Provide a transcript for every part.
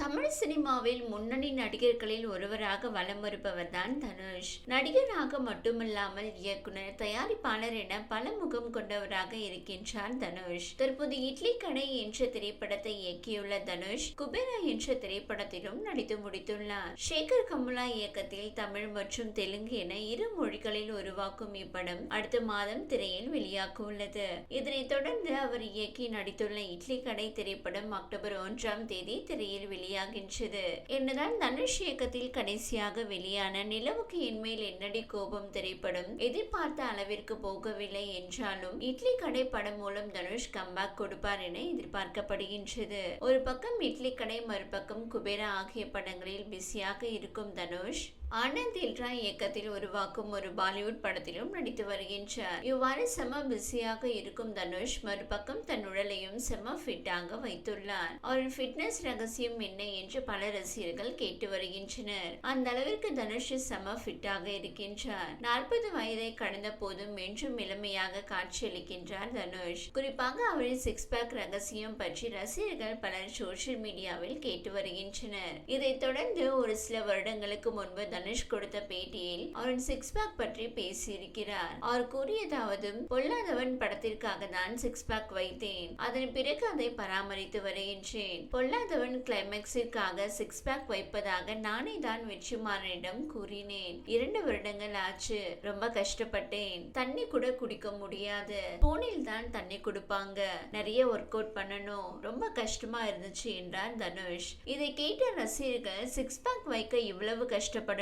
தமிழ் சினிமாவில் முன்னணி நடிகர்களில் ஒருவராக வலம் வருபவர் தான் தனுஷ். நடிகராக மட்டுமில்லாமல் இயக்குனர் தயாரிப்பாளர் என பல முகம் கொண்டவராக இருக்கின்றார் தனுஷ். தற்போது இட்லி கடை என்ற திரைப்படத்தை இயக்கியுள்ள தனுஷ் குபேரா என்ற திரைப்படத்திலும் நடித்து முடித்துள்ளார். சேகர் கமுலா இயக்கத்தில் தமிழ் மற்றும் தெலுங்கு என இரு மொழிகளில் உருவாக்கும் இப்படம் அடுத்த மாதம் திரையில் வெளியாக உள்ளது இதனைத் தொடர்ந்து அவர் இயக்கி நடித்துள்ள இட்லி கடை திரைப்படம் அக்டோபர் ஒன்றாம் தேதி திரையில் வெளியாகின்றது. என்னதான் தனுஷ் இயக்கத்தில் கடைசியாக வெளியான நிலவுக்கு என்மேல் என்னடி கோபம் திரைப்படம்? எதிர்பார்த்த அளவிற்கு போகவில்லை என்றாலும் இட்லி கடை படம் மூலம் தனுஷ் கம்பேக் கொடுப்பார் என எதிர்பார்க்கப்படுகின்றது. ஒரு பக்கம் இட்லி கடை மறுபக்கம் குபேரா ஆகிய படங்களில் பிஸியாக இருக்கும் தனுஷ் ஆனந்த் இல்ரா இயக்கத்தில் உருவாக்கும் ஒரு பாலிவுட் படத்திலும் நடித்து வருகின்றார். இவ்வாறு செம பிஸியாக இருக்கும் தனுஷ் மறுபக்கம் தன் உடலையும் செம ஃபிட்டாக வைத்துள்ளார். அவரின் ஃபிட்னஸ் ரகசியம் என்ன என்று பல ரசிகர்கள் கேட்டு வருகின்றனர். அந்த அளவிற்கு தனுஷ் செம ஃபிட்டாக இருக்கின்றார். நாற்பது வயதை கடந்த போதும் என்றும் இளமையாக காட்சியளிக்கின்றார் தனுஷ். குறிப்பாக அவரின் சிக்ஸ் பேக் ரகசியம் பற்றி ரசிகர்கள் பலர் சோசியல் மீடியாவில் கேட்டு வருகின்றனர். இதைத் தொடர்ந்து ஒரு சில வருடங்களுக்கு முன்பு தனுஷ் கொடுத்த பேட்டியில் அவரின் சிக்ஸ் பேக் பற்றி பேசியிருக்கிறார். அவர் கூறியதாவது பொல்லாதவன் படத்திற்காக தான் சிக்ஸ் பேக் வைத்தேன். அதன் பிறகு அதை பராமரித்து வருகின்றேன். பொல்லாதவன் கிளைமேக்ஸிற்காக சிக்ஸ் பேக் வைப்பதாக நானே தான் வெற்றிமாறனிடம் கூறினேன். இரண்டு வருடங்கள் ஆச்சு. ரொம்ப கஷ்டப்பட்டேன். தண்ணி கூட குடிக்க முடியாது. போனில் தான் தண்ணி கொடுப்பாங்க. நிறைய ஒர்க் அவுட் பண்ணணும். ரொம்ப கஷ்டமா இருந்துச்சு என்றார் தனுஷ். இதை கேட்ட ரசிகர்கள் சிக்ஸ் பேக் வைக்க இவ்வளவு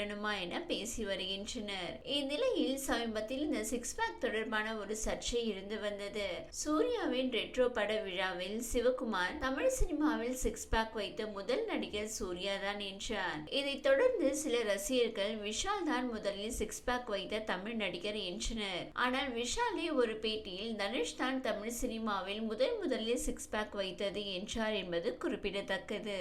கஷ்டப்படணுமா என பேசி வருகின்றனர். இந்நிலையில் சமீபத்தில் இந்த சிக்ஸ் பேக் தொடர்பான ஒரு சர்ச்சை இருந்து வந்தது. சூர்யாவின் ரெட்ரோ பட விழாவில் சிவகுமார் தமிழ் சினிமாவில் சிக்ஸ் பேக் வைத்த முதல் நடிகர் சூர்யா தான் என்றார். இதைத் தொடர்ந்து சில ரசிகர்கள் விஷால் தான் முதலில் சிக்ஸ் பேக் வைத்த தமிழ் நடிகர் என்றனர். ஆனால் விஷாலே ஒரு பேட்டியில் தனுஷ் தான் தமிழ் சினிமாவில் முதன் முதலில் சிக்ஸ் பேக் வைத்தது என்றார் என்பது குறிப்பிடத்தக்கது.